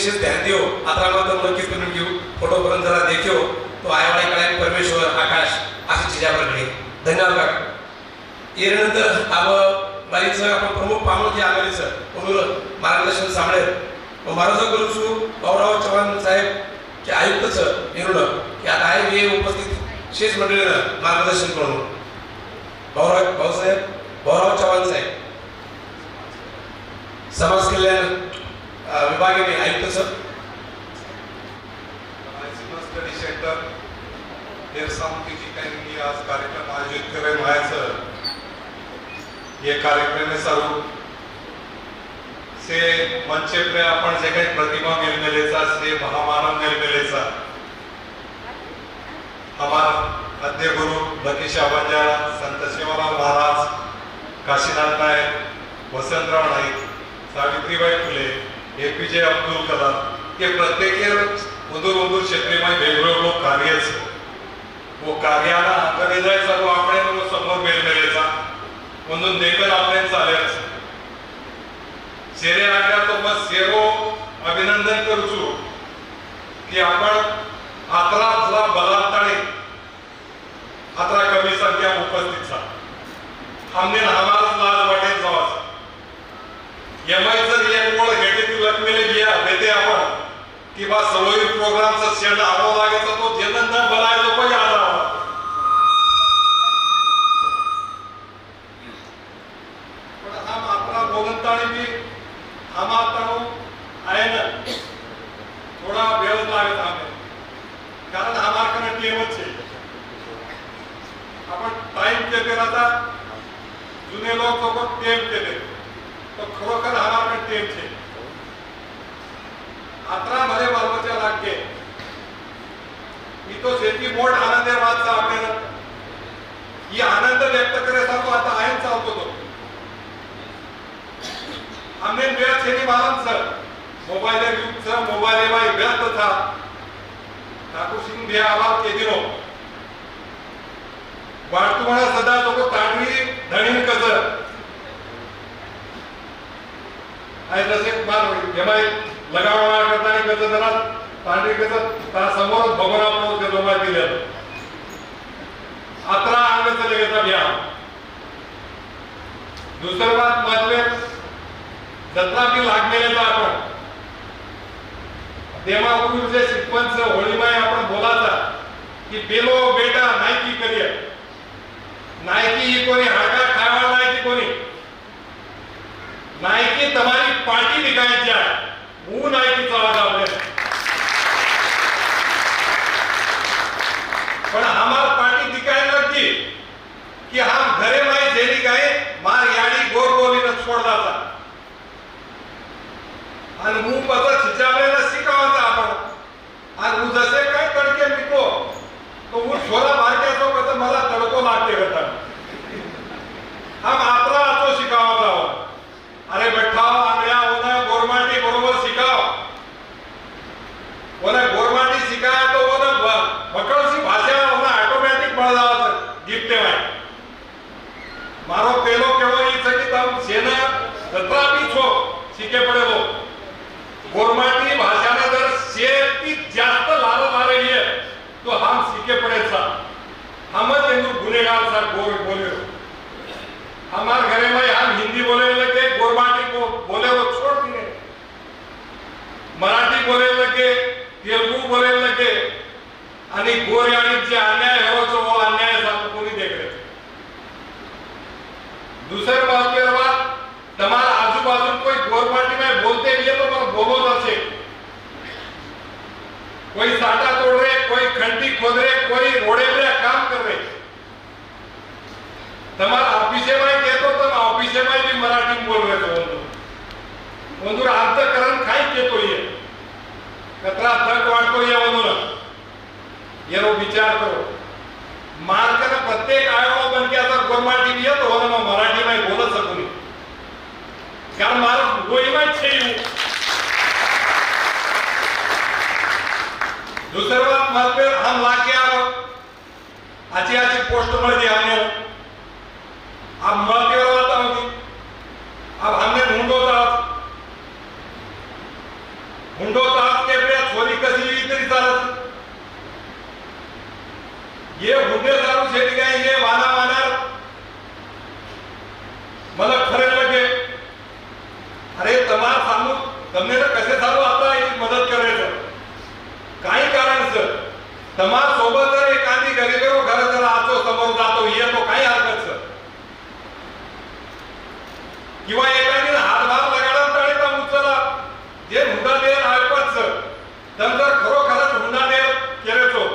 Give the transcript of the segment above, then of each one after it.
विशेष ध्यान देऊ आता हो. तो नक्कीच करून घेऊ. फोटो पर्यंत जरा देखियो तो आयवाळे कळ्यान परमेश्वर आकाश अशी चिजा प्रगणे धन्यवाद काका. येण्यानंतर अब बाईचं आपण प्रमुख पाहून जे आमेलीचं म्हणून मार्गदर्शन सांभाळेल. व महाराज करू છું भाऊराव चव्हाण साहेब जे आयुक्तचं निर्णय की आता आहे मी उपस्थित शेष मंडळीनं मार्गदर्शन करून. भाऊराव भाऊसाहेब भाऊराव चव्हाण साहेब. समाज कल्याण विभागीय आयुक्त सर. स्टडी सेंटर हेरसामुखीची त्यांनी आज कार्यक्रम आयोजित करेल व्हायचं. हे कार्यक्रम चालू से मंच पे आपण जे काही प्रतिमा निर्मिलेचा से महामानव निर्मिलेचा. हमारा आद्य गुरु लतीश आबाजा संत शिवराम महाराज काशीनाथ नायक वसंतराव नाईक सावित्रीबाई फुले एपीजे अब्दुल कलाम ये प्रत्येक उदूर उदूर ક્ષેત્રમાં लोग કાર્ય છે वो कार्याला અભિનંદન કરું છું की आपण हातला हातला बलात्ताने हातला कमी संख्या उपस्थित सा हमने हमारा लाज वाटेल सवास यमाई जर घेते लक्ष्मीने घ्या देते आपण की बा सवयी प्रोग्रामचा शेड आवा लागायचा तो जेनंद बलायला पाहिजे आला पण हा मात्रा बोलताना बी हा मात्र आहे ना थोडा वेळ लागत आम्ही कारण हा मार्कनं टेमच आहे आपण टाइम देते आता जुने लोक सोबत टेम केले तर खरोखर हा मार्क टेम છે अकरा मध्ये बालवच्या लागते मी तो शेती मोठ आनंद आहे माझा आपल्याला ही आनंद व्यक्त करायचा आता आहे चालतो तो. हमने वेळ छेनी बालन सर मोबाईल युग सर मोबाईल बाई व्यस्त था ठाकूर सिंह भी आवाज के दिनो वाटतो म्हणा सदा लोक ताडवी धणीन कस? आहे तसे मार लगावा करता आणि कसं त्याला तांडे कसं त्या समोरच भगवानापुढे गजोबा दिलं. अकरा अंगाचं लगेच अभियान. दुसरं बात मतभेद जत्रा मी लागलेलं आपण. देवापूर्वीचे शिकवणच होळीमाय आपण बोलायचा की बेलो बेटा नाही करिअर. नायकी ही कोणी हाका खावा नाही कोणी? नायकी तुम्हाला पार्टी निघायची आहे. ऊन आहे आपल्या पण आम्हाला पाठी दिकाय लागली की हा घरे माई झेली काय मार याडी गोर गोलीनं सोडला आणि मू पत्र छिचावेला शिकावाचा आपण. आणि मू जसे काय तडके मिको तो मू छोरा मारक्याचो कसं मला तडको लागते होता हा શીખે પડેલો गोरमाटी भाषाने जर शेती जास्त लाल मारेली आहे तो हम सीखे पड़ेगा हम तेंदू गुनेगार सर गोर बोले हमारे घरे में हम हिंदी बोले लगे गोरमाटी को बोले वो छोड़ दिए मराठी बोले लगे तेलुगू बोले लगे आणि गोर आणि जे अन्याय हो तो वो अन्याय सारखं कोणी देख रहे दूसरी बात के बाद તમારા નોર્મલિટીમાં બોલતે રહીએ તો પણ બોલો જ હશે કોઈ સાટા તોડ રહે કોઈ ખંડી ખોદ રહે કોઈ રોડે રહે કામ કર રહે તમારા ऑफिसे માં કેતો તમે ऑफिसे માં બી મરાઠી બોલ રહે તો ಒಂದು ಅರ್ಥಕರನ್ ಕಾಯಿ ಕೇತೋಯ ಕತ್ರ ತಕ್ ವಾಡ್ತೋಯ ಒಂದು ಏನೋ ವಿಚಾರ ಕರೋ मार्ग प्रत्येक आयोग बनके आता गोरमाटी येतो हो ना मराठी नाही बोलत शकून कारण મારો ગોઈમાં જ છે એવું दूसरी बात मत पे हम लाके आओ अच्छी अच्छी पोस्ट मिल दी हमने अब मत के आता होगी अब हमने ढूंढो था ढूंढो था दिसारच ये हुंडे दारू शेती काय ये वाना वानार मला समाज सोबत जर एखादी गरीब घर जर आतो समोर जातो येतो काही हरकत सर किंवा एखादी हातभार लगाडा तळे तर उचला जे हुंडा दे हरकत सर तर जर खरोखरच हुंडा दे केलेचो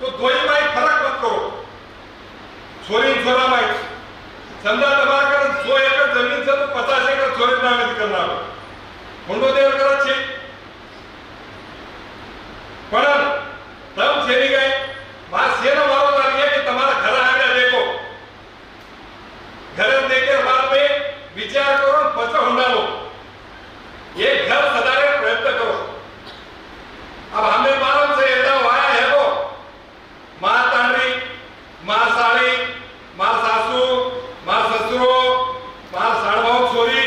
तो दोन माहीत फरक मत करो. छोरी छोरा माहीत समजा दबार करत सो एकर जमीनचं तो पचास एकर चोरी नावेत करणार. हुंडो देव करत पण माँ साड़ी माँ सासू माँ ससुरो माँ साड़भाव छोरी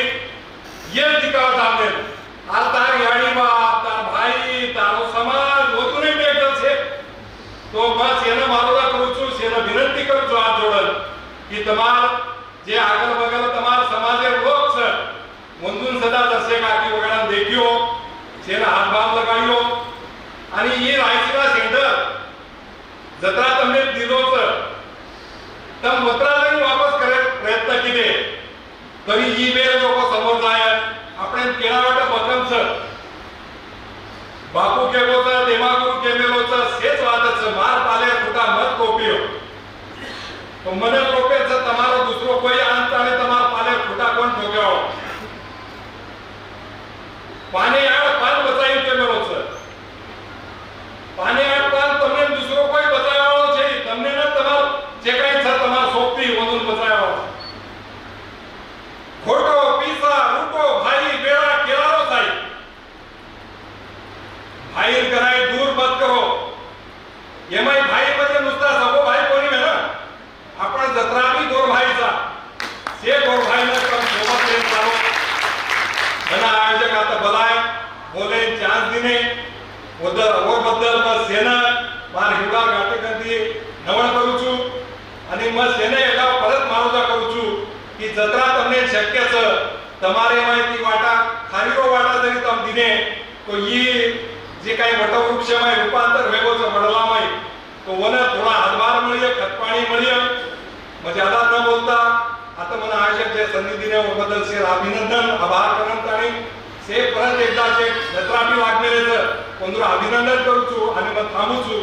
ये दिखावा सामने आ तार याडी बाप तार भाई તારો સમાજ બધું બેઠો છે તો બસ એને મારોદા કરું છું એને વિનંતી કરું છું હાથ જોડન કે તમાર જે આગળ બગલ તમાર સમાજે લોક છે મંદુન સદા દર્શક આકી વગડા દેખ્યો જેને હાથભાર લગાડ્યો અને એ રાયસીના સેન્ટર જત્રા તમને દીધો કેમેલો છે સેજ વાત છે માર પાલે ખોટા મત કોપ્યો તો મને ટોકે છે તમારો દૂસરો કોઈ અંત અને તમાર પાલે ખોટા કોણ ઠોક્યો પાને અને મગ સેને એકા પરત મારુજા કરું છું કે જત્રા તમને શક્ય છે તમારે માહિતી વાટા ખારીરો વાટા જરી તમ દિને તો ઈ जे काही वटवृक्षमय रूपांतर वेगो છે વડલામય તો ઓને થોડા હાથભાર મળીએ ખતપાણી મળીએ म्हणजे आता न बोलता आता मला आयोजक जे संधी दिले बद्दल से अभिनंदन आभार करत आणि से परत एकदा जे जत्रा बी लागलेले तर कोणतरी अभिनंदन करूचू आणि मग थांबूचू